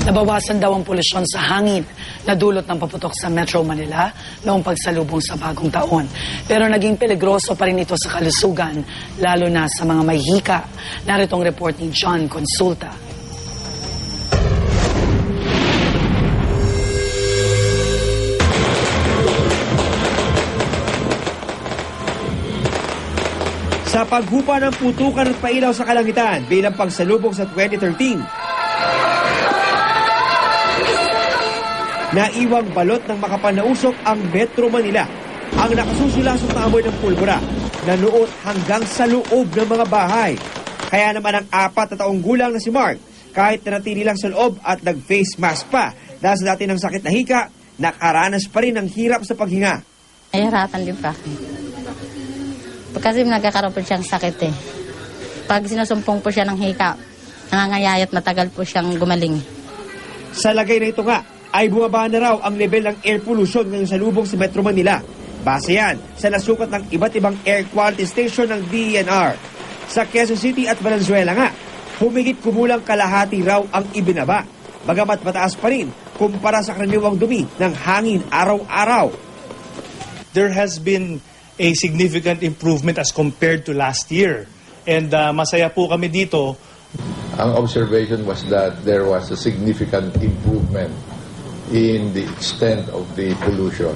Nabawasan daw ang polusyon sa hangin na dulot ng paputok sa Metro Manila noong pagsalubong sa bagong taon. Pero naging peligroso pa rin ito sa kalusugan, lalo na sa mga may hika. Narito ang report ni John Consulta. Sa paghupa ng putukan at pailaw sa kalangitan bilang pagsalubong sa 2013, naiwang balot ng makapanausok ang Metro Manila. Ang nakasusulasok na amoy ng pulbura na nuot hanggang sa loob ng mga bahay. Kaya naman ang apat na taong gulang na si Mark, kahit nanatili lang sa loob at nag-face mask pa dahil sa dati ng sakit na hika, nakaranas pa rin ng hirap sa paghinga. Nahihirapan din pa. Kasi nagkakaroon po siyang sakit eh. Pag sinusumpong po siya ng hika, nangangayayat matagal po siyang gumaling. Sa lagay na ito nga, ay bumaba na raw ang level ng air pollution ngayong sa lubong sa Metro Manila. Base yan sa nasukat ng iba't ibang air quality station ng DENR. Sa Quezon City at Valenzuela nga, humigit kumulang kalahati raw ang ibinaba. Bagamat mataas pa rin kumpara sa karaniwang dumi ng hangin araw-araw. there has been a significant improvement as compared to last year. And uh, masaya po kami dito Ang observation was that there was a significant improvement in the extent of the pollution.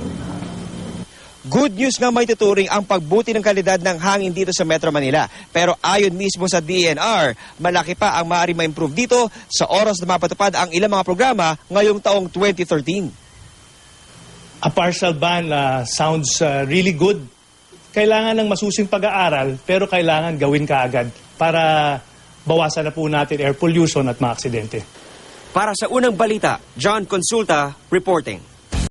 Good news nga may tuturing ang pagbuti ng kalidad ng hangin dito sa Metro Manila. Pero ayon mismo sa DNR, malaki pa ang maaari ma-improve dito sa oras na mapatupad ang ilang mga programa ngayong taong 2013. a partial ban uh, sounds uh, really good. Kailangan ng masusing pag-aaral pero kailangan gawin kaagad para bawasan na po natin air pollution at mga aksidente. Para sa unang balita, John Consulta reporting.